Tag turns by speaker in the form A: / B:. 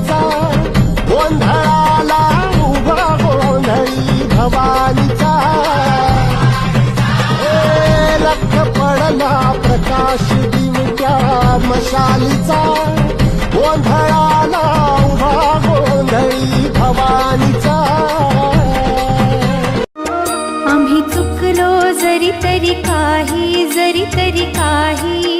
A: भवानीचा गोंधळाला उभा गोंधळी भवानीचा? लख पडला प्रकाश दिवट्या मशालीचा. गोंधळाला उभा गोंधळी भवानीचा?
B: आम्ही चुकलो जरी तरी काही जरी तरी काही.